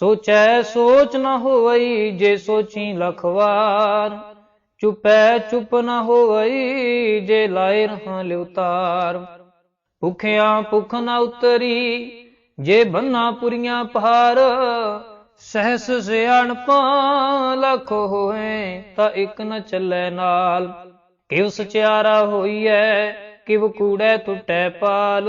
ਸੋਚੈ ਸੋਚ ਨ ਹੋਵਈ ਜੇ ਸੋਚੀ ਲਖਵਾਰ। ਚੁਪੈ ਚੁਪ ਨ ਹੋਵਈ ਜੇ ਲਾਏ ਰਹਾ ਲਿਉਤਾਰ। ਭੁਖਿਆ ਭੁਖ ਨ ਉਤਰੀ ਜੇ ਬੰਨਾ ਪੁਰੀਆਂ ਪਹਾਰ। ਸਹਸ ਸਿਆਣਪਾਂ ਲਖ ਹੋਏ ਤਾਂ ਇੱਕ ਨ ਚੱਲੇ ਨਾਲ। ਕਿਵ ਸਚਿਆਰਾ ਹੋਈਐ ਕਿਵ ਕੂੜੈ ਟੁੱਟੈ ਪਾਲ।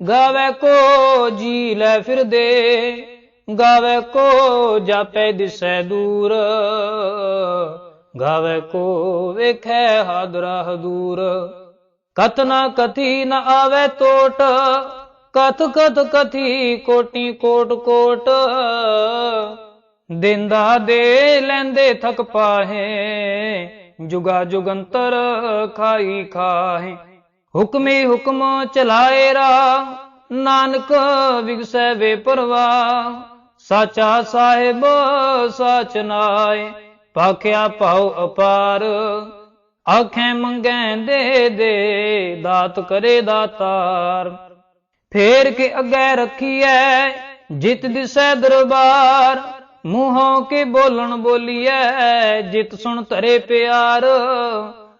ਗਾਵੇ ਕੋ ਜੀ ਲੈ ਫਿਰਦੇ, ਗਾਵੇ ਕੋ ਜਾਪੈ ਦਿਸੈ ਦੂਰ, ਗਾਵੇ ਕੋ ਵੇਖੈ ਹਾਦਰਾ ਹਦੂਰ। ਕਤ ਨਾ ਕਥੀ ਨ ਆਵੇ ਟੋਟ ਕਥ ਕਥ ਕਥੀ ਕੋਟੀ ਕੋਟ ਕੋਟ। ਦਿੰਦਾ ਦੇ ਲੈਂਦੇ ਥਕ ਪਾਹੇ, ਜੁਗਾ ਜੁਗੰਤਰ ਖਾਈ ਖਾਹੇ। ਹੁਕਮੇ ਹੁਕਮ ਚਲਾਏ ਰਾ, ਨਾਨਕ ਵਿਗਸੈ ਵੇ ਪਰਵਾ ਸਾਚਾ ਸਾਹਿਬ, ਸਾਚ ਨਾਏ ਪਾਖਿਆ ਪਾਉ ਅਪਾਰ। ਆਖੇ ਮੰਗੈ ਦੇ ਦੇ, ਦਾਤ ਕਰੇ ਦਾਤਾਰ। ਫੇਰ ਕੇ ਅੱਗੇ ਰੱਖੀਐ, ਜਿਤ ਦਿਸੈ ਦਰਬਾਰ। ਮੂੰਹੋਂ ਕੇ ਬੋਲਣ ਬੋਲੀਐ, ਜਿਤ ਸੁਣ ਧਰੇ ਪਿਆਰ।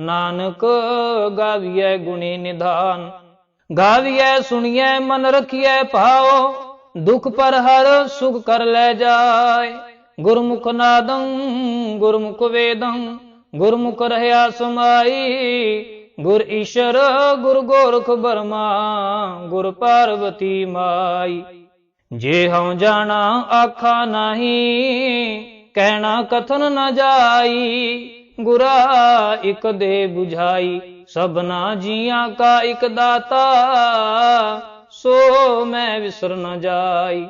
ਨਾਨਕ ਗਾਵੀਐ ਗੁਣੀ ਨਿਧਾਨ। ਗਾਵੀਐ ਸੁਣੀਐ ਮਨ ਰਖੀਐ ਭਾਓ ਦੁਖ ਪਰ ਹਰ ਸੁਖ ਕਰ ਲੈ ਜਾਏ। ਗੁਰਮੁਖ ਨਾਦੰ, ਗੁਰਮੁਖ ਵੇਦੰ, ਗੁਰਮੁਖ ਰਹਿਆ ਸਮਾਈ। ਗੁਰ ਈਸ਼ਰ, ਗੁਰ ਗੋਰਖ ਬਰਮਾ, ਗੁਰ ਪਾਰਵਤੀ ਮਾਈ। ਜੇ ਹਉ ਜਾਣਾ, ਆਖਾ ਨਹੀਂ, ਕਹਿਣਾ ਕਥਨ ਨ ਜਾਈ। ਗੁਰਾ ਇਕ ਦੇ 부ਝਾਈ ਸਭਨਾ ਜੀਆਂ ਕਾ ਇਕ ਦਾਤਾ। ਸੋ ਮੈਂ ਵਿਸਰ ਨ ਜਾਈ।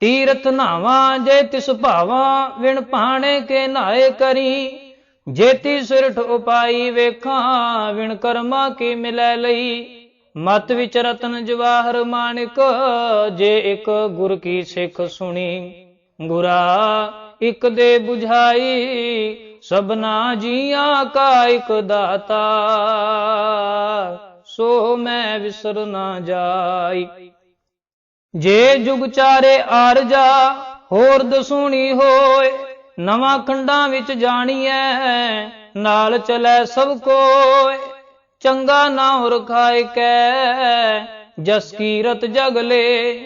ਤੀਰਥ ਨਾਵਾਂ ਜੇ ਤਿਸ ਭਾਵਾਂ, ਵਿਣ ਪਾਣੇ ਕੇ ਨਾਏ ਕਰੀ। ਜੇਤੀ ਸਿਰਠ ਉਪਾਈ ਵੇਖਾਂ, ਵਿਣ ਕਰਮਾ ਕੀ ਮਿਲੈ ਲਈ। ਮਤ ਵਿਚ ਰਤਨ ਜਵਾਹਰ ਮਾਨਿਕ, ਜੇ ਇੱਕ ਗੁਰ ਕੀ ਸਿੱਖ ਸੁਣੀ। ਗੁਰਾ ਇੱਕ ਦੇ 부ਝਾਈ ਸਭਨਾ ਜੀਆਂ ਕਾ ਇੱਕ ਦਾਤਾ, ਸੋ ਮੈਂ ਵਿਸਰ ਨਾ ਜਾਈ। ਜੇ ਜੁਗ ਚਾਰੇ ਆਰਜਾ ਹੋਰ ਦਸੂਣੀ ਹੋਏ, ਨਵਾਂ ਖੰਡਾਂ ਵਿੱਚ ਜਾਣੀਐ, ਨਾਲ ਚਲੇ ਸਭ ਕੋਏ। ਚੰਗਾ ਨਾਮ ਰਖਾਇ ਕੈ, ਜਸ ਕੀਰਤ ਜਗਲੇ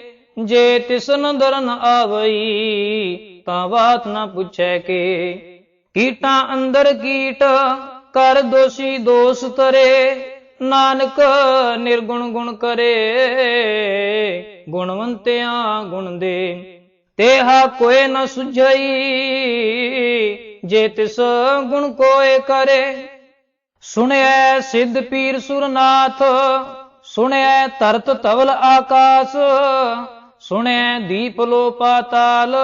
ਜੇ ਤਿਸ ਨਦਰ ਆਵਈ, ਤਾਂ ਬਾਤ ਨਾ ਪੁੱਛੈ ਕੇ। ਕੀਟਾਂ ਅੰਦਰ ਕੀਟ ਕਰ ਦੋਸ਼ੀ ਦੋਸ ਤਰੇ ਨਾਨਕ ਨਿਰਗੁਣ ਗੁਣ ਕਰੇ। ਗੁਣਵੰਤਿਆਂ ਗੁਣ ਦੇ, ਤੇਹਾ ਕੋਏ ਨ ਸੁਝਈ, ਜੇ ਤਿਸ ਗੁਣ ਕੋਏ ਕਰੇ। ਸੁਣਿਐ ਸਿੱਧ ਪੀਰ ਸੁਰਨਾਥ, ਸੁਣਿਐ ਤਰਤ ਤਵਲ ਆਕਾਸ, ਸੁਣਿਐ ਦੀਪ ਲੋ ਪਾਤਾਲ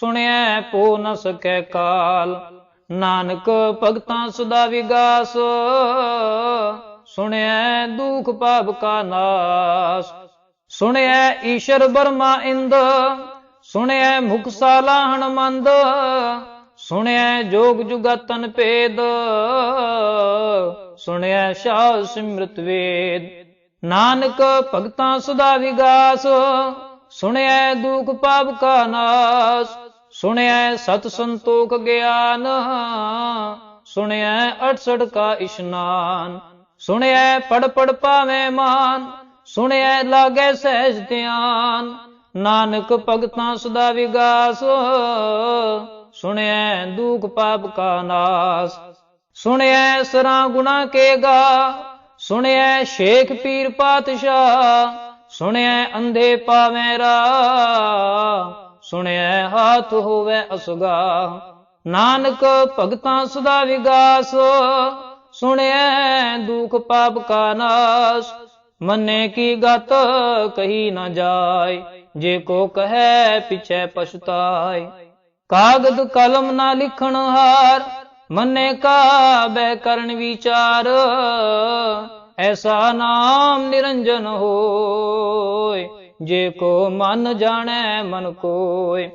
ਸੁਣਿਐ ਪੋ ਨ ਸਕੈ ਕਾਲ। ਨਾਨਕ ਭਗਤਾਂ ਸਦਾ ਵਿਗਾਸ। ਸੁਣਿਐ ਦੁਖ ਪਾਪ ਕਾ ਨਾਸ। ਸੁਣਿਐ ਈਸ਼ਰ ਬਰਮਾ ਇੰਦ। ਸੁਣਿਐ ਮੁਖ ਸਾਲਾ ਹਨਮੰਦ ਸੁਣਿਐ ਜੋਗ ਜੁਗਤਨ ਭੇਦ। ਸੁਣਿਐ ਸ਼ਾਹ ਸਿਮਰਤ ਵੇਦ। ਨਾਨਕ ਭਗਤਾਂ ਸਦਾ ਵਿਗਾਸ। ਸੁਣਿਐ ਦੁਖ ਪਾਪ ਕਾ ਨਾਸ। ਸੁਣਿਐ ਸਤ ਸੰਤੋਖ ਗਿਆਨ, ਸੁਣਿਐ 68 ਕਾ ਇਸ਼ਨਾਨ, ਸੁਣਿਐ ਪੜ ਪੜ ਪਾਵੇਂ ਮਾਨ, ਸੁਣਿਐ ਲਾਗੇ ਸਹਿਜ ਧਿਆਨ, ਨਾਨਕ ਭਗਤਾਂ ਸਦਾ ਵਿਗਾਸ, ਸੁਣਿਐ ਦੁਖ ਪਾਪ ਕਾ ਨਾਸ, ਸੁਣਿਐ ਸਰਾਂ ਗੁਣਾ ਕੇ ਗਾ, ਸੁਣਿਐ ਸ਼ੇਖ ਪੀਰ ਪਾਤਸ਼ਾਹ, ਸੁਣਿਐ ਅੰਧੇ ਪਾਵੇਂ ਰਾ ਸੁਣਿਐ ਹਾਥ ਹੋਵੇ ਅਸਗਾ। ਨਾਨਕ ਭਗਤਾਂ ਸਦਾ ਵਿਗਾਸ, ਸੁਣਿਐ ਦੁਖ ਪਾਪ ਕਾ ਨਾਸ। ਮੰਨੇ ਕੀ ਗਤ ਕਹੀ ਨਾ ਜਾਏ, ਜੇ ਕੋ ਕਹੈ ਪਿਛੈ ਪਛਤਾਏ। ਕਾਗਦ ਕਲਮ ਨਾ ਲਿਖਣ ਹਾਰ, ਮੰਨੇ ਕਾ ਬੈ ਕਰਨ ਵਿਚਾਰ। ਐਸਾ ਨਾਮ ਨਿਰੰਜਨ ਹੋਏ। ਜੇ ਕੋ ਮਨ ਜਾਣੈ ਮਨ ਕੋਇ।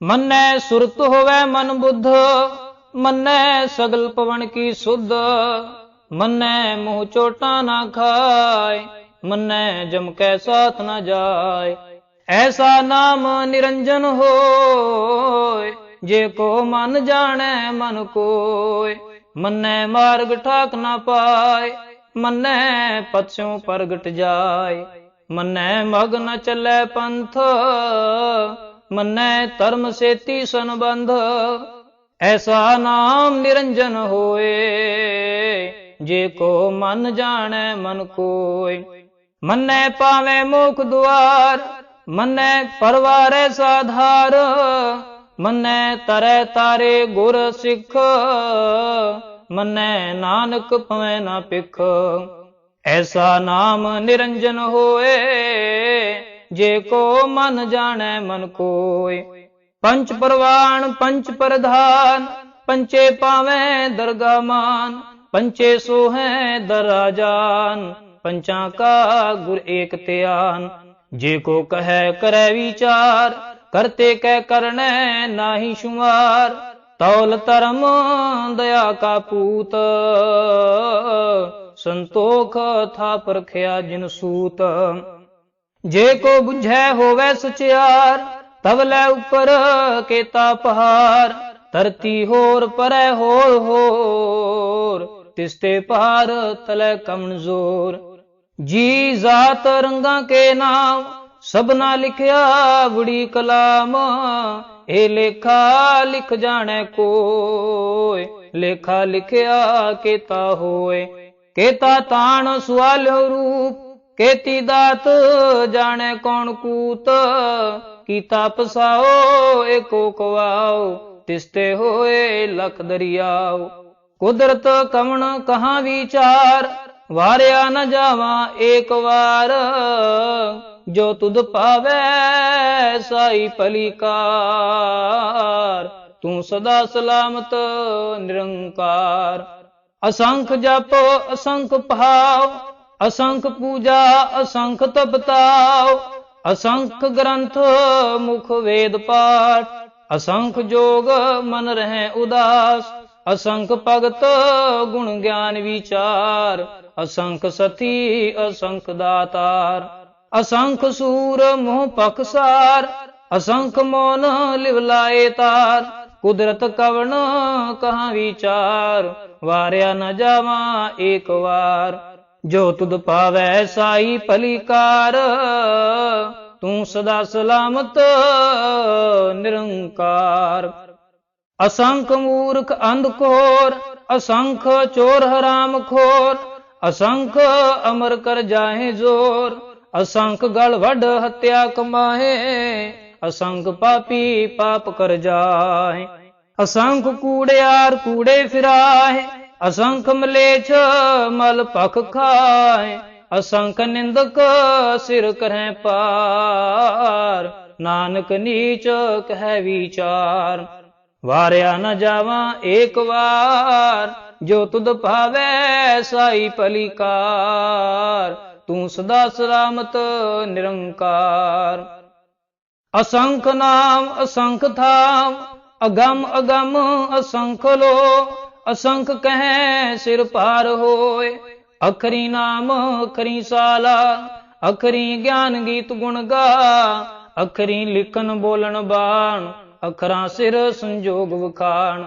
ਮੰਨੈ ਸੁਰਤ ਹੋਵੇ ਮਨ ਬੁੱਧ, ਮੰਨੈ ਸਗਲ ਪਵਨ ਕੀ ਸੁਧ। ਮੰਨੈ ਮੂੰਹ ਚੋਟਾ ਨਾ ਖਾਏ ਮੰਨੈ ਜਮ ਕੈ ਸਾਥ ਨਾ ਜਾਏ ਐਸਾ ਨਾਮ ਨਿਰੰਜਨ ਹੋਏ ਜੇ ਕੋ ਮਨ ਜਾਣੈ ਮਨ ਕੋਇ। ਮੰਨੈ ਮਾਰਗ ਠਾਕ ਨਾ ਪਾਏ ਮੰਨੈ ਪਛੋਂ ਪ੍ਰਗਟ ਜਾਏ ਮੰਨੈ ਮਗ ਨ ਚੱਲੈ ਪੰਥ, ਮੰਨੈ ਧਰਮ ਸੇਤੀ ਸੰਬੰਧ। ਐਸਾ ਨਾਮ ਨਿਰੰਜਨ ਹੋਏ, ਜੇ ਕੋ ਮਨ ਜਾਣੈ ਮਨ ਕੋਇ ਮੰਨੈ ਪਾਵੇਂ ਮੁਖ ਦੁਆਰ, ਮੰਨੈ ਪਰਵਾਰੈ ਸਾਧਾਰ। ਮੰਨੈ ਤਰੈ ਤਾਰੇ ਗੁਰ ਸਿੱਖ, ਮੰਨੈ ਨਾਨਕ ਪਵੈ ਨਾ ਪਿਖ ਐਸਾ ਨਾਮ ਨਿਰੰਜਨ ਹੋਏ, ਜੇ ਕੋ ਮਨ ਜਾਣੈ ਮਨ ਕੋਇ ਪੰਚ ਪਰਵਾਨ ਪੰਚ ਪ੍ਰਧਾਨ, ਪੰਚੇ ਪਾਵੇਂ ਦਰਗਾ ਮਾਨ, ਪੰਚੇ ਸੋਹੈ ਦਰਾਜਾਨ ਪੰਚਾਂ ਕਾ ਗੁਰ ਏਕ ਧਿਆਨ। ਜੇ ਕੋ ਕਹੈ, ਕਰੈ ਵਿਚਾਰ, ਕਰਤੇ ਕਹਿ ਕਰਨੈ ਨਾਹੀ ਸ਼ੁਮਾਰ, ਤੌਲ ਧਰਮ ਦਇਆ ਕਾ ਪੂਤ। ਸੰਤੋਖ ਥਾ ਪਰਖਿਆ ਜਿਨ ਸੂਤ। ਜੇ ਕੋ ਬੁਝੈ ਹੋਵੇ ਸਚਿਆਰ, ਤਵ ਲੈ ਉਪਰ ਕੇਤਾ ਪਹਾਰ। ਧਰਤੀ ਹੋਰ ਪਰੈ ਹੋਰ ਹੋਰ, ਤਿਸਤੇ ਪਾਰ ਤਲੇ ਕਮਜ਼ੋਰ ਜੀ ਜ਼ਾਤ ਰੰਗਾਂ ਕੇ ਨਾਮ, ਸਭਨਾ ਲਿਖਿਆ ਬੜੀ ਕਲਾਮ। ਇਹ ਲੇਖਾ ਲਿਖ ਜਾਣੈ ਕੋਏ ਲੇਖਾ ਲਿਖਿਆ ਕੇਤਾ ਹੋਏ ਕੇਤਾ ਤਾਣ ਸੁਆਲਿਓ ਰੂਪ, ਕੇਤੀ ਦਾਤ ਜਾਣੇ ਕੌਣ ਕੂਤ, ਕੀਤਾ ਪਸਾਓ, ਏਕੋ ਕਵਾਓ, ਤਿਸਤੇ ਹੋਏ ਲਖ ਦਰਿਆਓ। ਕੁਦਰਤ ਕਵਣ ਕਹਾਂ ਵਿਚਾਰ, ਵਾਰਿਆ ਨ ਜਾਵਾਂ ਏਕ ਵਾਰ, ਜੋ ਤੁਧ ਪਾਵੈ ਸਾਈ ਪਲੀਕਾਰ ਤੂੰ ਸਦਾ ਸਲਾਮਤ ਨਿਰੰਕਾਰ। ਅਸੰਖ ਜਪ, ਅਸੰਖ ਭਾਵ, ਅਸੰਖ ਪੂਜਾ, ਅਸੰਖ ਤਪਤਾਉ ਅਸੰਖ ਗ੍ਰੰਥ, ਮੁਖ ਵੇਦ ਪਾਠ, ਅਸੰਖ ਜੋਗ, ਮਨ ਰਹੇ ਉਦਾਸ, ਅਸੰਖ ਭਗਤ, ਗੁਣ ਗਿਆਨ ਵਿਚਾਰ, ਅਸੰਖ ਸਤੀ, ਅਸੰਖ ਦਾਤਾਰ, ਅਸੰਖ ਸੂਰ, ਮੋਹ ਪਖਸਾਰ ਅਸੰਖ ਮੋਨ, ਲਿਵ ਲਾਏ ਤਾਰ ਕੁਦਰਤ ਕਵਣ ਕਹਾ ਵਿਚਾਰ? ਵਾਰਿਆ ਨ ਜਾਵਾਂ ਏਕ ਵਾਰ। ਜੋ ਤੁਧ ਪਾਵੈ ਸਾਈ ਭਲੀਕਾਰ, ਤੂੰ ਸਦਾ ਸਲਾਮਤ ਨਿਰੰਕਾਰ। ਅਸੰਖ ਮੂਰਖ ਅੰਧਕੋਰ ਅਸੰਖ ਚੋਰ ਹਰਾਮ ਖੋਰ। ਅਸੰਖ ਅਮਰ ਕਰ ਜਾਹੇ ਜ਼ੋਰ, ਅਸੰਖ ਗਲ ਵੱਡ ਹਤਿਆ ਕਮਾਹੇ। ਅਸੰਖ ਪਾਪੀ ਪਾਪ ਕਰ ਜਾਏ ਅਸੰਖ ਕੂੜਿਆਰ ਕੂੜੇ ਫਿਰਾਏ ਅਸੰਖ ਮਲੇਛ ਮਲ ਭਖ ਖਾਏ ਅਸੰਖ ਨਿੰਦਕ ਸਿਰ ਕਰੈ ਪਾਰ। ਨਾਨਕ ਨੀਚ ਕਹਿ ਵਿਚਾਰ। ਵਾਰਿਆ ਨ ਜਾਵਾਂ ਏਕ ਵਾਰ। ਜੋ ਤੁਧ ਭਾਵੈ ਸਾਈ ਪਲਿਕਾਰ ਤੂੰ ਸਦਾ ਸਲਾਮਤ ਨਿਰੰਕਾਰ। ਅਸੰਖ ਨਾਮ, ਅਸੰਖ ਥਾਮ ਅਗਮ ਅਗਮ, ਅਸੰਖ ਲੋ, ਅਸੰਖ ਕਹੈ ਸਿਰ ਪਾਰ ਹੋਏ। ਅਖਰੀ ਨਾਮ, ਅਖਰੀ ਸਾਲਾ, ਅਖਰੀ ਗਿਆਨ ਗੀਤ ਗੁਣ ਗਾ, ਅਖਰੀ ਲਿਖਨ ਬੋਲਣ ਬਾਣ, ਅਖਰਾਂ ਸਿਰ ਸੰਜੋਗ ਵਖਾਣ।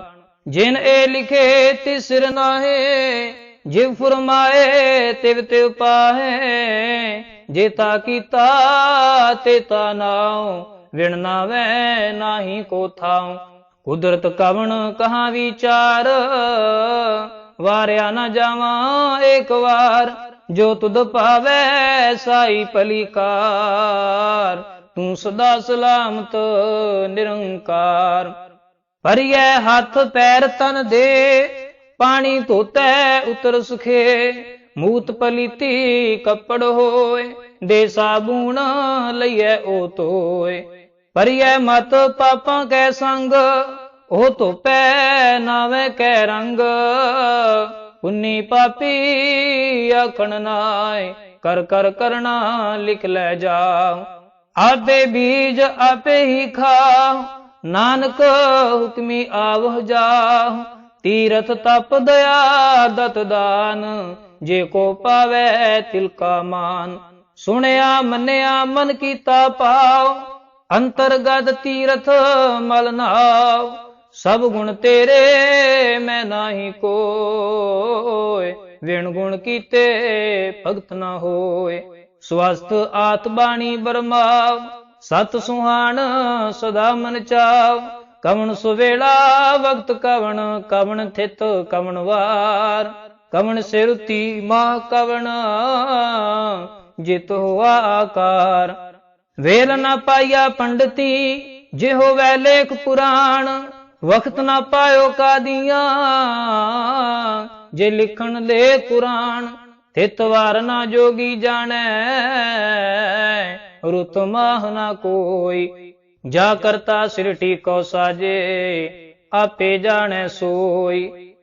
ਜਿਨ ਇਹ ਲਿਖੇ ਤਿਸ ਸਿਰ ਨਾਹੇ, ਜਿਵ ਫਰਮਾਏ ਤਿਵ ਤਿਵ ਪਾਹੇ। ਜੇਤਾ ਕੀਤਾ ਤੇ ਤਾ ਨਾਉ, ਵਿਣ ਨਾਵੇ ਨਾਹੀ ਕੋ ਥਾਉ। ਕੁਦਰਤ ਕਵਣ ਕਹਾ ਵਿਚਾਰ, ਵਾਰਿਆ ਨਾ ਜਾਵਾਂ ਏਕ ਵਾਰ। ਜੋ ਤੁਧ ਭਾਵੈ ਸਾਈ ਪਲਿਕਾਰ ਤੂੰ ਸਦਾ ਸਲਾਮਤ ਨਿਰੰਕਾਰ। ਪਰਿਐ ਹੱਥ ਪੈਰ ਤਨ ਦੇ, ਪਾਣੀ ਧੋਤੈ ਉਤਰ ਸੁਖੇ। ਮੂਤ ਪਲੀਤੀ ਕੱਪੜ ਹੋਏ, ਦੇ ਸਾਬੂਣ ਲਈਐ ਉਹ ਤੋਏ ਪਰਿਐ ਮਤ ਪਾਪਾਂ ਕੈ ਸੰਗ, ਉਹ ਧੋਪੈ ਨਾਵੇਂ ਕੈ ਰੰਗ। ਪੁੰਨੀ ਪਾਪੀ ਆਖਣ ਨਾਏ, ਕਰ ਕਰ ਕਰਣਾ ਲਿਖ ਲੈ ਜਾਓ ਆਪੇ ਬੀਜ ਆਪੇ ਹੀ ਖਾਓ ਨਾਨਕ ਹੁਕਮੀ ਆਵਹ ਜਾਹੁ ਤੀਰਥ ਤਪ ਦਇਆ ਦਤ ਦਾਨ ਜੇ ਕੋ ਪਾਵੇ ਤਿਲ ਕਾ ਮਾਨ। ਸੁਣਿਆ, ਮੰਨਿਆ, ਮਨ ਕੀਤਾ ਪਾਉ ਅੰਤਰਗਤ ਤੀਰਥ ਮਲ ਨਾਉ। ਸਭ ਗੁਣ ਤੇਰੇ, ਮੈਂ ਨਾਹੀ ਕੋਏ ਵਿਣ ਗੁਣ ਕੀਤੇ, ਭਗਤ ਨਾ ਹੋਏ ਸਵਸਤ ਆਤ ਬਾਣੀ ਬਰਮਾਵ ਸਤ ਸੁਹਾਣ ਸਦਾ ਮਨ ਚਾਵ ਕਵਣ ਸੁਵੇਲਾ ਵਕਤ ਕਵਣ ਕਵਣ ਥਿਤ, ਕਵਣ ਵਾਰ। ਕਵਣ ਸਿਰਤੀ ਮਾ ਕਵਣ? ਜਿਤ ਹੋਆ ਆਕਾਰ। ਵੇਲ ਨਾ ਪਾਇਆ ਪੰਡਤੀ ਜੇ ਵੈ ਲੇਖ ਪੁਰਾਣ। ਵਕਤ ਨਾ ਪਾਇਓ ਕਾਦੀਆਂ, ਜੇ ਲਿਖਣ ਲੈ ਕੁਰਾਨ। ਤਿਤ ਵਾਰ ਨਾ ਜੋਗੀ ਜਾਣੈ, ਰੁਤ ਮਾਹ ਨਾ ਕੋਈ। ਜਾ ਕਰਤਾ ਸਿਰਟੀ ਕੋ ਸਾਜੇ, ਆਪੇ ਜਾਣੈ ਸੋਈ।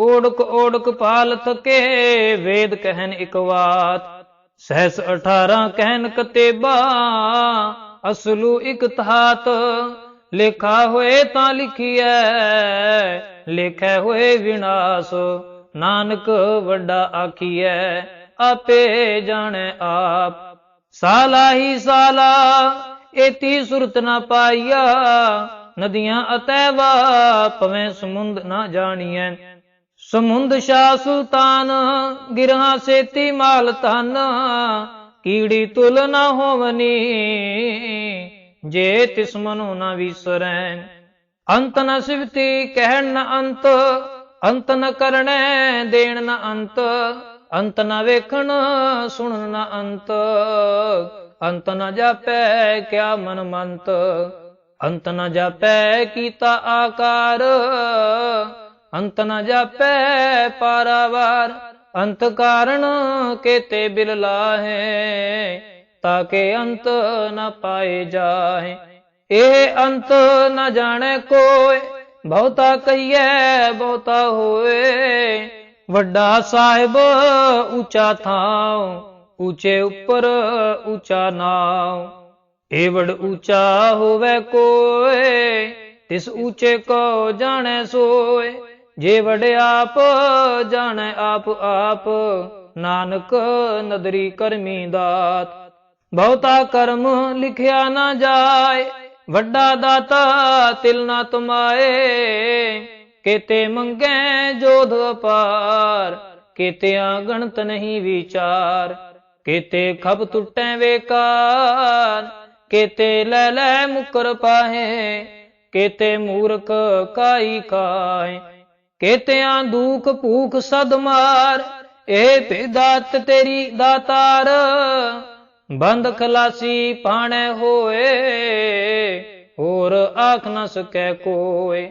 ਓੜਕ ਓੜਕ ਪਾਲ ਥਕੇ ਵੇਦ ਕਹਿਨ ਇਕ ਬਾਤ ਸਹਿਸ 18 ਕਹਿਨ ਕਤੇਬਾ, ਅਸਲੂ ਇਕ ਤਹਾਤ ਲਿਖਾ ਹੋਏ ਤਾਂ ਲਿਖੀਐ, ਲਿਖੈ ਹੋਏ ਵਿਨਾਸ਼। ਨਾਨਕ ਵੱਡਾ ਆਖੀਐ, ਆਪੇ ਜਾਣੈ ਆਪ। ਸਾਲਾ ਹੀ ਸਾਲਾ, ਏਤੀ ਸੁਰਤ ਨਾ ਪਾਈਆ। ਨਦੀਆਂ ਅਤੈ ਵਾ ਪਵੇਂ ਸਮੁੰਦ ਨਾ ਜਾਣੀਐ। ਸਮੁੰਦ ਸ਼ਾ ਸੁਲਤਾਨ, ਗਿਰਹਾ ਸੇਤੀ ਮਾਲ ਧਨ, ਕੀੜੀ ਤੁਲ ਨਾ ਹੋਵਨੀ, ਜੇ ਤਿਸ ਮਨੋ ਨਾ ਵਿਸਰੈ ਅੰਤ ਨ ਸਿਵਤੀ ਕਹਿਣ ਨ ਅੰਤ ਅੰਤ ਨ ਕਰਣੈ ਦੇਣ ਨ ਅੰਤ ਅੰਤ ਨ ਵੇਖਣ ਸੁਣਨ ਨ ਅੰਤ ਅੰਤ ਨ ਜਾਪੈ ਕਿਆ ਮਨ ਮੰਤ ਅੰਤ ਨ ਜਾਪੈ ਕੀਤਾ ਆਕਾਰ ਅੰਤ ਨ ਜਾਪੈ ਪਾਰਾਵਾਰ, ਅੰਤ ਕਾਰਣ ਕੇਤੇ ਬਿਲ ਲਾਹੇ, ਤਾਕੇ ਅੰਤ ਨ ਪਾਏ ਜਾਹੇ। ਇਹ ਅੰਤ ਨ ਜਾਣੈ ਕੋਇ, ਬਹੁਤਾ ਕਹੀਐ, ਬਹੁਤਾ ਹੋਏ ਵੱਡਾ ਸਾਹਿਬ ਉੱਚਾ ਥਾਉ, ਉੱਚੇ ਉੱਪਰ ਉੱਚਾ ਨਾਉ। ਏਵੜ ਉੱਚਾ ਹੋਵੇ ਕੋਏ ਤਿਸ ਉੱਚੇ ਕੋ ਜਾਣੈ ਸੋਏ ਜੇ ਵਡ ਆਪ, ਜਾਣੈ ਆਪ ਆਪ, ਨਾਨਕ ਨਦਰੀ ਕਰਮੀ ਦਾਤ। ਬਹੁਤਾ ਕਰਮ ਲਿਖਿਆ ਨਾ ਜਾਏ, ਵੱਡਾ ਦਾਤਾ ਤਿਲ ਨਾ ਤੁਮਾਏ। ਕਿਤੇ ਮੰਗੈ ਜੋਧ ਅਪਾਰ, ਕੀਤਿਆਂ ਗਣਤ ਨਹੀਂ ਵਿਚਾਰ। ਕੀਤੇ ਖਬ ਟੁੱਟੈ ਵੇਕਾਰ, ਕੀਤੇ ਲੈ ਲੈ ਮੁਕਰ ਪਾਹੇ। ਕੀਤੇ ਮੂਰਖ ਕਾਈ ਕਾਏ ਕੀਤਿਆਂ ਦੂਖ ਭੂਖ ਸਦ ਮਾਰ ਇਹ ਭੇਦਾਤ ਤੇਰੀ ਦਾਤਾਰ, ਬੰਦ ਖਲਾਸੀ ਪਾਣੇ ਹੋਏ, ਹੋਰ ਆਖ ਨ ਸਕੈ ਕੋਏ,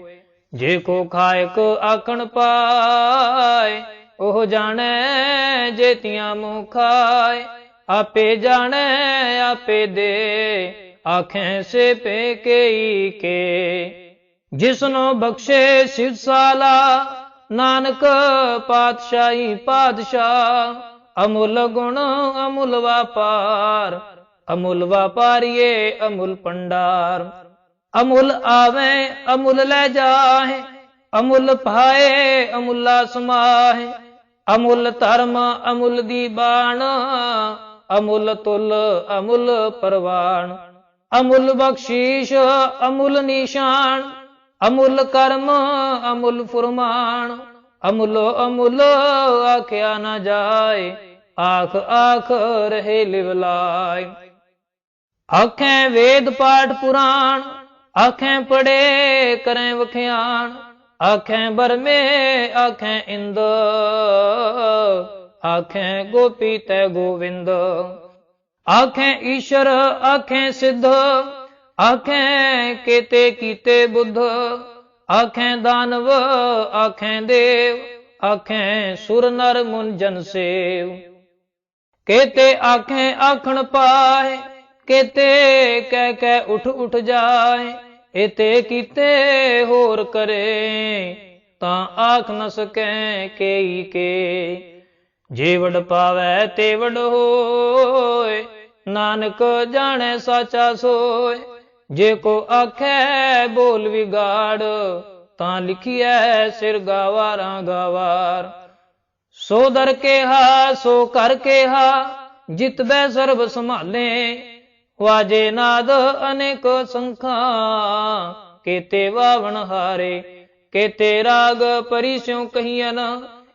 ਜੇ ਕੋ ਖਾਇਕ ਆਖਣ ਪਾਏ, ਉਹ ਜਾਣੈ ਜੇਤੀਆਂ ਮੂੰ ਖਾਏ ਆਪੇ ਜਾਣੈ, ਆਪੇ ਦੇ, ਆਖੇ ਸੇ ਪੇ ਕੇਈ ਕੇ। ਜਿਸਨੋ ਬਖਸ਼ੇ ਸਿਰਸਾਲਾ ਨਾਨਕ ਪਾਤਸ਼ਾਹੀ ਪਾਤਸ਼ਾਹ। ਅਮੁੱਲ ਗੁਣ ਅਮੁੱਲ ਵਪਾਰ, ਅਮੁੱਲ ਵਪਾਰੀਏ ਅਮੁੱਲ ਪੰਡਾਰ ਅਮੁੱਲ ਆਵੇ, ਅਮੁੱਲ ਲੈ ਜਾਏ ਅਮੁੱਲ ਪਾਏ ਅਮੁੱਲਾ ਸਮਾਏ ਅਮੁੱਲ ਧਰਮ ਅਮੁੱਲ ਦੀ ਬਾਣ, ਅਮੁੱਲ ਤੁਲ ਅਮੁੱਲ ਪਰਵਾਨ ਅਮੁੱਲ ਬਖਸ਼ੀਸ਼ ਅਮੁੱਲ ਨਿਸ਼ਾਨ ਅਮੁੱਲ ਕਰਮ, ਅਮੁੱਲ ਫਰਮਾਨ, ਅਮੁੱਲ ਅਮੁੱਲ ਆਖਿਆ ਨਾ ਜਾਏ, ਆਖ ਆਖ ਰਹੇ ਲਿਵਲਾਏ ਆਖੇ ਵੇਦ ਪਾਠ ਪੁਰਾਣ, ਆਖੇ ਪੜੇ ਕਰੇ ਵਖਿਆਣ, ਆਖੇ ਬਰਮੇ, ਆਖੇ ਇੰਦ, ਆਖੇ ਗੋਪੀ ਤੈ ਗੋਵਿੰਦ। ਆਖੇ ਈਸ਼ਰ, ਆਖੇ ਸਿੱਧ ਆਖੇ ਕਿਤੇ ਕੀਤੇ ਬੁੱਧ, ਆਖੇ ਦਾਨਵ, ਆਖੇ ਦੇਵ, ਆਖੇ ਸੁਰ ਨਰ ਮੁਨ ਜਨ ਸੇਵ। ਕੇਤੇ ਆਖੇ ਆਖਣ ਪਾਏ, ਕੇਤੇ ਕਹਿ ਕਹਿ ਉਠ ਉਠ ਜਾਏ, ਇਤੇ ਕੀਤੇ ਹੋਰ ਕਰੇ, ਤਾਂ ਆਖ ਨ ਸਕੈ ਕੇਈ ਕੇ। ਜੇ ਵਡ ਪਾਵੈ ਤੇ ਹੋਏ, ਨਾਨਕ ਜਾਣੈ ਸਾਚਾ ਸੋਏ ਜੇ ਕੋ ਆਖੈ ਬੋਲ ਵਿਗਾੜ, ਤਾਂ ਲਿਖਿਐ ਸਿਰ ਗਾਵਾਰਾਂ ਗਾਵਾਰ। ਸੋ ਦਰ ਕੇਹਾ, ਸੋ ਕਰ ਕੇਹਾ ਜਿਤਬੈ ਸਰਬ ਸੰਭਾਲੇ। ਵਾਜੇ ਨਾਦ ਅਨੇਕ ਸੰਖਾਂ, ਕੇਤੇ ਵਾਵਣ ਹਾਰੇ। ਕੇਤੇ ਰਾਗ ਪਰਿਸਿਉ ਕਹੀਨ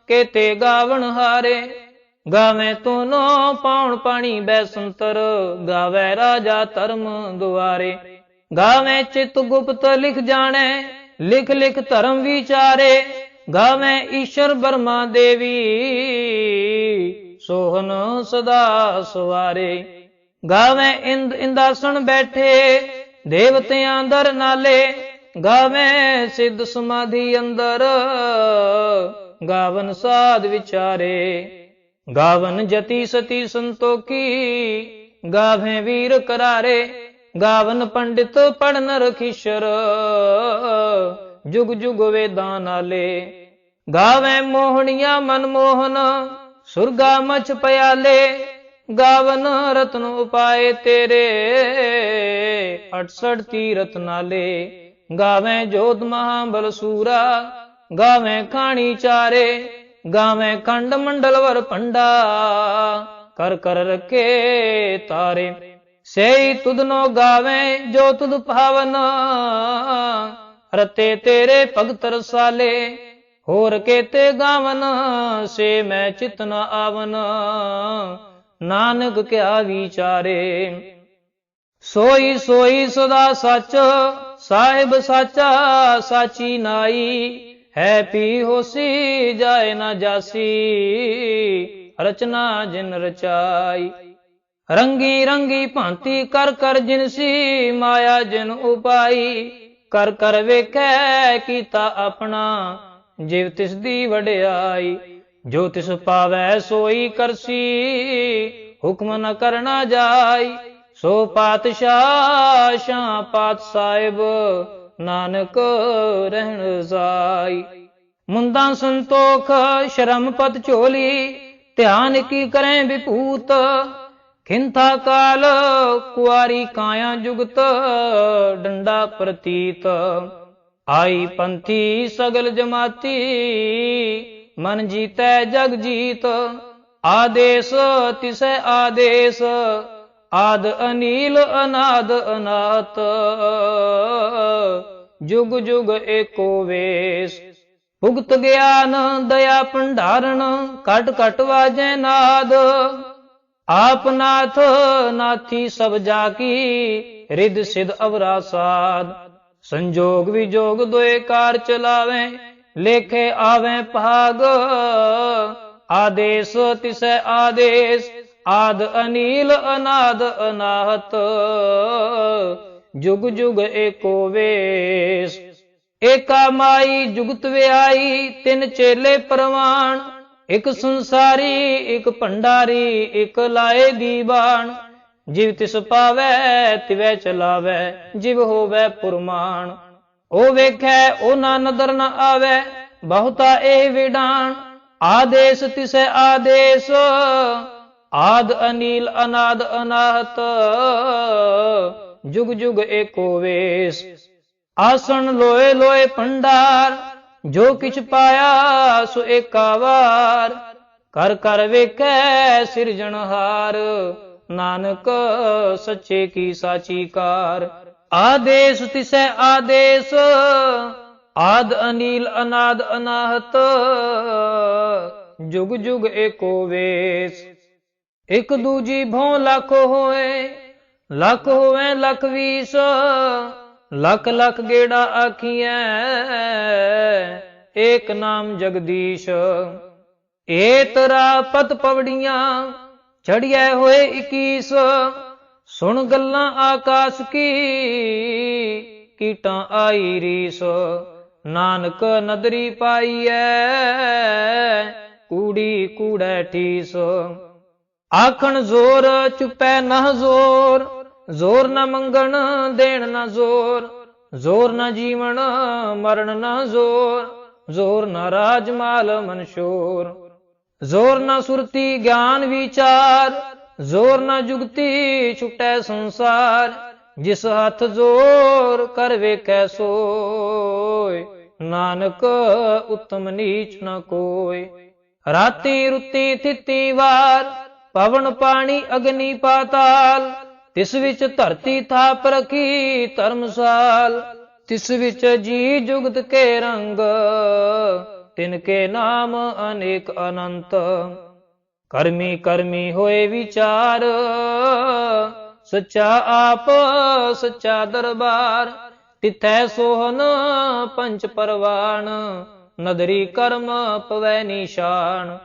ਕੇਤੇ ਗਾਵਣ ਹਾਰੇ। ਗਾਵੇਂ ਤੋਨੋ ਪਾਉਣ ਪਾਣੀ ਬੈ ਸੰਤਰ, ਗਾਵੇ ਰਾਜਾ ਧਰਮ ਦੁਆਰੇ। ਗਾਵੇਂ ਚਿਤ ਗੁਪਤ ਲਿਖ ਜਾਣੈ, ਲਿਖ ਲਿਖ ਧਰਮ ਵਿਚਾਰੇ। ਗਾਵੇਂ ਈਸ਼ਰ ਬਰਮਾ ਦੇਵੀ, ਸੋਹਨ ਸਦਾ ਸਵਾਰੇ। ਗਾਵੇਂ ਇੰਦ ਇੰਦਾਸਣ ਬੈਠੇ, ਦੇਵਤਿਆਂ ਅੰਦਰ ਨਾਲੇ। ਗਾਵੇਂ ਸਿੱਧ ਸਮਾਧੀ ਅੰਦਰ, ਗਾਵਨ ਸਾਧ ਵਿਚਾਰੇ। ਗਾਵਨ ਜਤੀ ਸਤੀ ਸੰਤੋਖੀ, ਗਾਵੇਂ ਵੀਰ ਕਰਾਰੇ। ਗਾਵਨ ਪੰਡਿਤ ਪੜਨ ਰਖੀਸ਼ਰ। ਜੁਗ ਜੁਗ ਵੇਦਾਂ ਨਾਲੇ ਗਾਵੇਂ ਮੋਹਣੀਆਂ ਮਨਮੋਹਨ ਸੁਰਗਾ ਮਛ ਪਿਆਲੇ। ਗਾਵਨ ਰਤਨ ਉਪਾਏ ਤੇਰੇ 68 ਤੀਰਤ ਨਾਲੇ। ਗਾਵੇਂ ਜੋਤ ਮਹਾਬਲ ਸੂਰਾ, ਗਾਵੇਂ ਖਾਣੀ ਚਾਰੇ। ਗਾਵੇਂ ਖੰਡ ਮੰਡਲ ਵਰ ਪੰਡਾ ਕਰ ਕਰ ਰਕੇ ਤਾਰੇ। ਸੇਈ ਤੁਧਨੋ ਗਾਵੇ ਜੋ ਤੁਧ ਭਾਵਨ। ਰਤੇ ਤੇਰੇ ਭਗਤ ਰਸਾਲੇ, ਹੋਰ ਕੇਤੇ ਗਾਵਨ, ਸੇ ਮੈਂ ਚਿਤ ਨ ਆਵਨ। ਨਾਨਕ ਕਿਆ ਵਿਚਾਰੇ, ਸੋਈ ਸੋਈ ਸਦਾ ਸੱਚ, ਸਾਹਿਬ ਸਾਚਾ ਸਾਚੀ ਨਾਈ। ਹੈ ਪੀ ਹੋਸੀ ਜਾਏ ਨਾ ਜਾਸੀ, ਰਚਨਾ ਜਿਨ ਰਚਾਈ। ਰੰਗੀ ਰੰਗੀ ਭਾਂਤੀ ਕਰ ਕਰ ਜਿਨਸੀ ਮਾਇਆ ਜਿਨ ਉਪਾਈ, ਕਰ ਕਰ ਵੇਖੈ ਕੀਤਾ ਆਪਣਾ, ਜਿਵ ਤਿਸ ਦੀ ਵਡਿਆਈ, ਜੋ ਤਿਸ ਪਾਵੈ ਸੋਈ ਕਰਸੀ, ਹੁਕਮ ਨ ਕਰਨਾ ਜਾਈ, ਸੋ ਪਾਤਸ਼ਾਹ ਸ਼ਾਹ ਪਾਤ ਸਾਹਿਬ ਨਾਨਕ ਰਹਿਣ ਜਾਈ। ਮੁੰਦਾ ਸੰਤੋਖ ਸ਼ਰਮ ਪਤ ਝੋਲੀ, ਧਿਆਨ ਕੀ ਕਰੇ ਵਿਭੂਤ ਖਿੰਥਾ ਕਾਲ ਕੁਆਰੀ ਕਾਇਆ ਜੁਗਤ, ਡੰਡਾ ਪ੍ਰਤੀਤ। ਆਈ ਪੰਥੀ ਸਗਲ ਜਮਾਤੀ, ਮਨ ਜੀਤੈ ਜਗ ਜੀਤ। ਆਦੇਸ ਤਿਸੈ ਆਦੇਸ, ਆਦ ਅਨੀਲ ਅਨਾਦ ਅਨਾਤ। ਜੁਗ ਜੁਗ ਏਕੋ ਵੇਸ, ਭੁਗਤ ਗਿਆਨ ਦਇਆ ਭੰਡਾਰਨ ਕਟ ਕਟ ਵਾਜੈ ਨਾਦ। ਆਪ ਨਾਥ ਨਾਥੀ ਸਭ ਜਾ ਕੀ ਰਿਦ ਸਿਧ ਅਵਰਾ ਸਾਧ। ਸੰਜੋਗ ਵਿਜੋਗ ਦੋਏ ਕਾਰ ਚਲਾਵੇ, ਲੇਖੇ ਆਵੇ ਭਾਗ। ਆਦੇਸ ਤਿਸੈ ਆਦੇਸ, ਆਦ ਅਨੀਲ ਅਨਾਦ ਅਨਾਹਤ। ਜੁਗ ਜੁਗ ਏਕੋ ਵੇਸ। ਏਕਾ ਮਾਈ ਜੁਗਤ ਵਿਆਈ, ਤਿੰਨ ਚੇਲੇ ਪ੍ਰਵਾਨ ਇਕ ਸੰਸਾਰੀ, ਇੱਕ ਭੰਡਾਰੀ, ਇਕ ਲਾਏ ਦੀ ਦੀਵਾਨ ਜਿਵ ਤਿਸ ਪਾਵੈ, ਤਿਵੈ ਚਲਾਵੈ, ਜਿਵ ਹੋਵੈ ਪੁਰਮਾਨ ਉਹ ਵੇਖੈ ਉਹ ਨਾ ਨਦਰ ਨ ਆਵੈ, ਬਹੁਤਾ ਇਹ ਵਿਡਾਨ ਆਦੇਸ ਤਿਸੈ ਆਦੇਸ, ਆਦ ਅਨੀਲ, ਅਨਾਦ ਅਨਾਹਤ। ਜੁਗ ਜੁਗ ਏਕੋ ਵੇਸ। ਆਸਣ ਲੋਏ ਲੋਏ ਭੰਡਾਰ। ਜੋ ਕਿਛ ਪਾਇਆ ਸੋ ਏਕਾ ਕਰ ਕਰ ਵੇਖੈ ਸਿਰਜਣਹਾਰ ਨਾਨਕ ਸੱਚੇ ਕੀ ਸਾਚੀ ਕਾਰ। ਆਦੇਸ ਤਿਸੈ ਆਦੇਸ। ਆਦ ਅਨੀਲ ਅਨਾਦ ਅਨਾਹਤ। ਜੁਗ ਜੁਗ ਏਕੋ ਵੇਸ। ਇਕ ਦੂਜੀ ਭੋਂ ਲੱਖ ਹੋਏ। ਲੱਖ ਹੋਵੇ ਲੱਖ ਵੀਸ। ਲੱਖ ਲੱਖ ਗੇੜਾ ਆਖੀਐ, ਏਕ ਨਾਮ ਜਗਦੀਸ਼। ਏ ਤਰਾ ਪਤ ਪਵੜੀਆਂ ਚੜਿਐ ਹੋਏ 21 ਸੁਣ ਗੱਲਾਂ ਆਕਾਸ਼ ਕੀ, ਕੀਟਾਂ ਆਈ ਰੀਸ। ਨਾਨਕ ਨਦਰੀ ਪਾਈਐ, ਕੂੜੀ ਕੂੜੈ ਠੀਸ। ਆਖਣ ਜ਼ੋਰ ਚੁਪੈ ਨਾ ਜ਼ੋਰ ਜ਼ੋਰ ਨਾ ਮੰਗਣ, ਦੇਣ ਨਾ ਜ਼ੋਰ ਜ਼ੋਰ ਨਾ ਜੀਵਨ ਮਰਨ ਨਾ ਜ਼ੋਰ ਜ਼ੋਰ ਨਾ ਰਾਜ ਮਾਲ ਮਨਸ਼ੋਰ। ਜ਼ੋਰ ਨਾ ਸੁਰਤੀ ਗਿਆਨ ਵਿਚਾਰ, ਜ਼ੋਰ ਨਾ ਜੁਗਤੀ ਛੁਟੈ ਸੰਸਾਰ, ਜਿਸ ਹੱਥ ਜ਼ੋਰ ਕਰ ਵੇਖੈ ਸੋਏ। ਨਾਨਕ ਉਤਮ ਨੀਚ ਨ ਕੋਏ। ਰਾਤੀ ਰੁੱਤੀ ਥਿੱਤੀ ਵਾਰ, ਪਵਨ ਪਾਣੀ ਅਗਨੀ ਪਾਤਾਲ ਤਿਸ ਵਿੱਚ ਧਰਤੀ ਥਾ ਰਖੀ ਧਰਮਸਾਲ, ਤਿਸ ਵਿੱਚ ਜੀ ਜੁਗਤ ਕੇ ਰੰਗ, ਤਿਨ ਕੇ ਨਾਮ ਅਨੇਕ ਅਨੰਤ। ਕਰਮੀ ਕਰਮੀ ਹੋਏ ਵਿਚਾਰ, ਸੱਚਾ ਆਪ, ਸੱਚਾ ਦਰਬਾਰ। ਤਿਥੈ ਸੋਹਨ ਪੰਚ ਪਰਵਾਨ ਨਦਰੀ ਕਰਮ ਪਵੈ ਨਿਸ਼ਾਨ।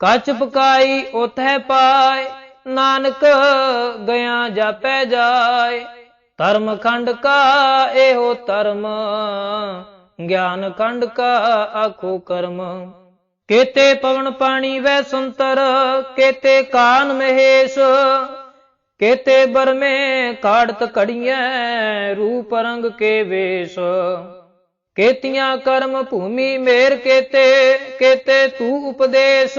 ਕੱਚ ਪਕਾਈ ਉਥੈ ਪਾਏ ਨਾਨਕ ਗਿਆ ਜਾਪੈ ਜਾਏ। ਧਰਮ ਖੰਡ ਕਾ ਇਹੋ ਧਰਮ, ਗਿਆਨ ਖੰਡ ਕਾ ਆਖੋ ਕਰਮ। ਕੇਤੇ ਪਵਨ ਪਾਣੀ ਵੈ ਸੰਤਰ, ਕੇਤੇ ਕਾਨ ਮਹੇਸ਼। ਕੇਤੇ ਬਰਮੇ ਕਾੜਤ ਕੜੀਐ ਰੂਪ ਰੰਗ ਕੇ ਵੇਸ਼। ਕੇਤੀਆਂ ਕਰਮ ਭੂਮੀ ਮੇਰ ਕੇਤੇ ਕੇਤੇ ਤੂੰ ਉਪਦੇਸ਼।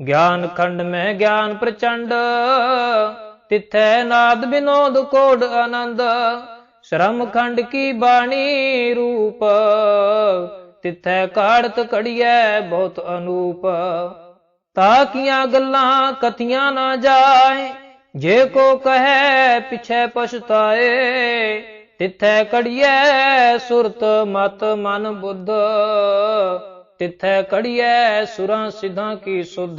ਗਿਆਨ ਖੰਡ ਮੈਂ ਗਿਆਨ ਪ੍ਰਚੰਡ, ਤਿਥੈ ਨਾਦ ਬਿਨੋਦ ਕੋਡ ਆਨੰਦ। ਸ਼ਰਮ ਖੰਡ ਕੀ ਬਾਣੀ ਰੂਪ, ਤਿਥੈ ਕਾੜਤ ਕੜੀਐ ਬਹੁਤ ਅਨੂਪ। ਤਾਕੀਆਂ ਗੱਲਾਂ ਕਥੀਆਂ ਨਾ ਜਾਏ, ਜੇ ਕੋ ਕਹੈ ਪਿਛੈ ਪਛਤਾਏ, ਤਿਥੈ ਕੜੀਐ ਸੁਰਤ ਮਤ ਮਨ ਬੁੱਧ। ਤਿਥੈ ਕੜੀਐ ਸੁਰਾਂ ਸਿਧਾਂ ਕੀ ਸੁਧ।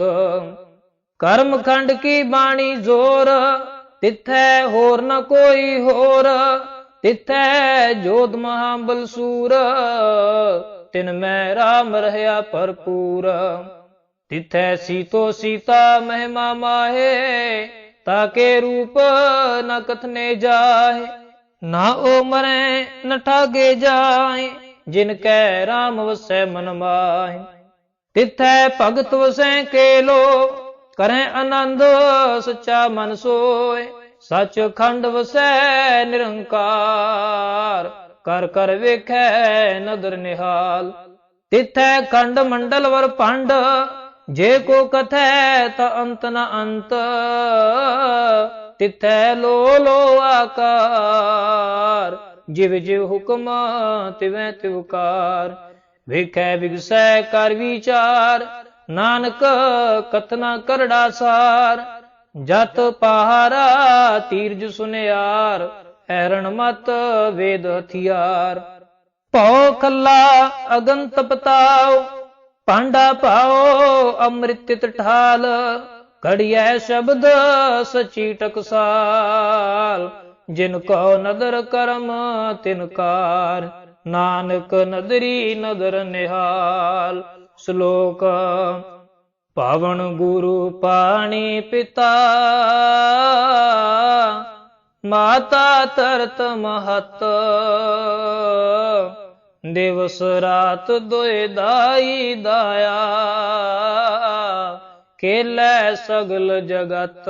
ਕਰਮ ਖੰਡ ਕੀ ਬਾਣੀ ਜ਼ੋਰ, ਤਿਥੈ ਹੋਰ ਨ ਕੋਈ ਹੋਰ। ਤਿਥੈ ਜੋਤ ਮਹਾਬਲ ਬਲਸੂਰ ਤਿਨ ਮੈਂ ਰਾਮ ਰਹਿਆ ਭਰਪੂਰ। ਤਿਥੈ ਸੀਤੋ ਸੀਤਾ ਮਹਿਮਾ ਮਾਹੇ ਤਾਕੇ ਰੂਪ ਨ ਕਥਨੇ ਜਾਏ ਨਾ ਓ ਮਰੇ ਨ ਠਾਗੇ ਜਾਏ ਜਿਨ ਕੈ ਰਾਮ ਵਸੈ ਮਨ ਮਾਹਿ, ਤਿਥੈ ਭਗਤ ਵਸੈ ਕੇ ਕੇਲੋ, ਕਰੈ ਆਨੰਦ ਸੱਚਾ ਮਨ ਸੋਏ ਸੱਚ ਖੰਡ ਵਸੈ ਨਿਰੰਕਾਰ, ਕਰ ਕਰ ਵੇਖੈ ਨਦਰ ਨਿਹਾਲ। ਤਿਥੈ ਖੰਡ ਮੰਡਲ ਵਰ ਭੰਡ, ਜੇ ਕੋ ਕਥੈ ਤ ਅੰਤ ਨ ਅੰਤ, ਤਿਥੈ ਲੋ ਲੋ ਆਕਾਰ। ਜਿਵ ਜਿਵ ਹੁਕਮ ਤਿਵੈ ਤਿਵਕਾਰ ਵੇਖੈ ਵਿਗਸੈ ਕਰ ਵਿਚਾਰ, ਨਾਨਕ ਕਤਨਾ ਕਰੜਾ ਸਾਰ, ਜਤ ਪਹਾਰਾ ਤੀਰਜ ਸੁਨਿਆਰ, ਐਰਣ ਮਤ ਵੇਦ ਹਥਿਆਰ। ਭਉ ਖੱਲਾ ਅਗਨ ਤਪਤਾਉ ਪਾਂਡਾ ਪਾਓ ਅੰਮ੍ਰਿਤ ਟਠਾਲ ਕੜੀਐ ਸ਼ਬਦ ਸਚੀ ਟਕਸਾਲ। ਜਿਨ ਕੋ ਨਦਰ ਕਰਮ, ਤਿਨ ਕਾਰ। ਨਾਨਕ ਨਦਰੀ ਨਦਰ ਨਿਹਾਲ। ਸ਼ਲੋਕ, ਪਾਵਨ ਗੁਰੂ ਪਾਣੀ ਪਿਤਾ। ਮਾਤਾ ਤਰਤ ਮਹਤ। ਦਿਵਸ ਰਾਤ ਦੁਇ ਦਾਈ ਦਾਇਆ। ਕੇਲੇ ਸਗਲ ਜਗਤ।